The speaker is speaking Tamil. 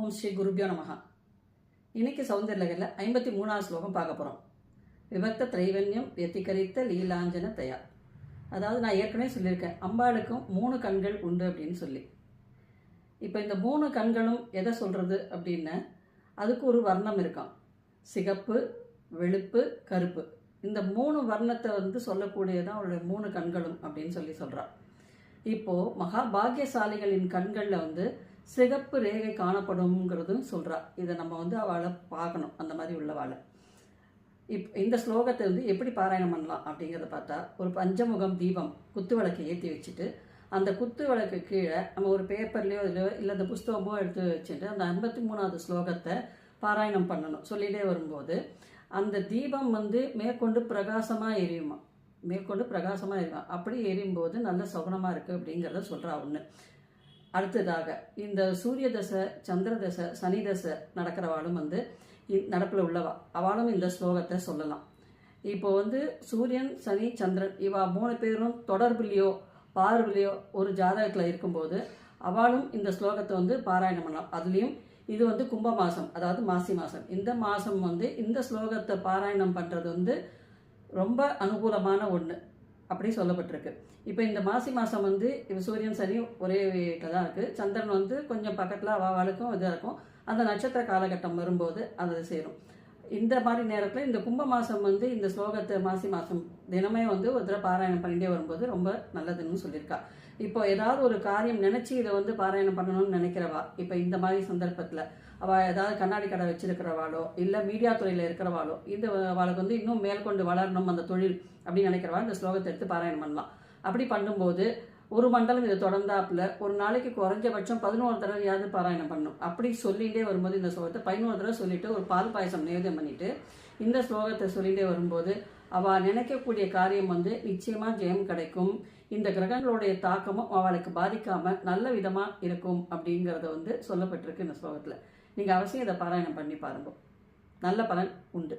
ஓம் ஸ்ரீ குருபியோ நமகா இன்னைக்கு சௌந்தர்யலகரில் ஐம்பத்தி மூணாவது ஸ்லோகம் பார்க்க போகிறோம் விபக்த திரைவன்யம் வெத்திகரித்த லீலாஞ்சன தயா. அதாவது நான் ஏற்கனவே சொல்லியிருக்கேன் அம்பாளுக்கும் மூணு கண்கள் உண்டு அப்படின்னு சொல்லி. இப்போ இந்த மூணு கண்களும் எதை சொல்கிறது அப்படின்னு அதுக்கு ஒரு வர்ணம் இருக்கும். சிகப்பு வெளுப்பு கருப்பு. இந்த மூணு வர்ணத்தை வந்து சொல்லக்கூடியதான் அவருடைய மூணு கண்களும் அப்படின்னு சொல்லி சொல்கிறான் இப்போது மகா பாக்கியசாலிகளின் கண்களில் வந்து சிகப்பு ரேகை காணப்படும்ங்கிறதும் சொல்றா. இதை நம்ம வந்து அவளை பார்க்கணும். அந்த மாதிரி உள்ளவாளை. இப் இந்த ஸ்லோகத்தை வந்து எப்படி பாராயணம் பண்ணலாம் அப்படிங்கிறத பார்த்தா ஒரு பஞ்சமுகம் தீபம் குத்து விளக்கை ஏற்றி வச்சுட்டு அந்த குத்து விளக்கு கீழே நம்ம ஒரு பேப்பர்லையோ இல்லையோ இல்லை அந்த புஸ்தகமோ எடுத்து வச்சுட்டு அந்த ஐம்பத்தி மூணாவது ஸ்லோகத்தை பாராயணம் பண்ணணும். சொல்லிகிட்டே வரும்போது அந்த தீபம் வந்து மேற்கொண்டு பிரகாசமாக எரியுமா? மேற்கொண்டு பிரகாசமாக இருக்கும் அப்படி எரியும்போது நல்ல சுகனமாக இருக்குது அப்படிங்கிறத சொல்கிறா ஒன்று அடுத்ததாக இந்த சூரிய தசை சந்திர தசை சனி தசை நடக்கிறவாளும் வந்து நடப்பில் உள்ளவா? அவளும் இந்த ஸ்லோகத்தை சொல்லலாம். இப்போ வந்து சூரியன் சனி சந்திரன் இவா மூணு பேரும் தொடர்புலையோ பார்வையிலையோ ஒரு ஜாதகத்தில் இருக்கும்போது அவளும் இந்த ஸ்லோகத்தை வந்து பாராயணம் பண்ணலாம். அதுலேயும் இது வந்து கும்ப மாதம் அதாவது மாசி மாதம் இந்த மாதம் வந்து இந்த ஸ்லோகத்தை பாராயணம் பண்ணுறது வந்து ரொம்ப அனுகூலமான ஒன்று அப்படி சொல்லப்பட்டிருக்கு. இப்போ இந்த மாசி மாதம் வந்து இப்போ சூரியன் சனி ஒரே வீட்டில் தான் இருக்குது சந்திரன் வந்து கொஞ்சம் பக்கத்தில் அவாவாளுக்கும் இதாக இருக்கும். அந்த நட்சத்திர காலகட்டம் வரும்போது அதை சேரும். இந்த மாதிரி நேரத்தில் இந்த கும்ப மாதம் வந்து இந்த ஸ்லோகத்தை மாசி மாதம் தினமே வந்து ஒரு தடவை பாராயணம் பண்ணிகிட்டே வரும்போது ரொம்ப நல்லதுன்னு சொல்லியிருக்கா. இப்போ ஏதாவது ஒரு காரியம் நினச்சி இதை வந்து பாராயணம் பண்ணணும்னு நினைக்கிறவா? இப்போ இந்த மாதிரி சந்தர்ப்பத்தில். அவள் ஏதாவது கண்ணாடி கடை வச்சிருக்கிறவாளோ இல்லை மீடியா துறையில் இருக்கிறவாளோ இந்த அவளுக்கு வந்து இன்னும் மேற்கொண்டு வளரணும் அந்த தொழில் அப்படின்னு நினைக்கிறவா? இந்த ஸ்லோகத்தை எடுத்து பாராயணம் பண்ணலாம். அப்படி பண்ணும்போது ஒரு மண்டலம் இதை தொடர்ந்தாப்புல ஒரு நாளைக்கு குறைஞ்சபட்சம் பதினோரு தடவையாவது பாராயணம் பண்ணணும். அப்படி சொல்லிகிட்டே வரும்போது இந்த ஸ்லோகத்தை பதினோரு தடவை சொல்லிட்டு ஒரு பால் பாயசம் நிவேதம் பண்ணிட்டு இந்த ஸ்லோகத்தை சொல்லிகிட்டே வரும்போது அவள் நினைக்கக்கூடிய காரியம் வந்து நிச்சயமாக ஜெயம் கிடைக்கும். இந்த கிரகங்களுடைய தாக்கமும் அவளுக்கு பாதிக்காமல் நல்ல விதமாக இருக்கும் அப்படிங்கிறத வந்து சொல்லப்பட்டிருக்கு இந்த ஸ்லோகத்தில். நீங்கள் அவசியம் இதை பாராயணம் பண்ணி பாருங்க. நல்ல பலன் உண்டு.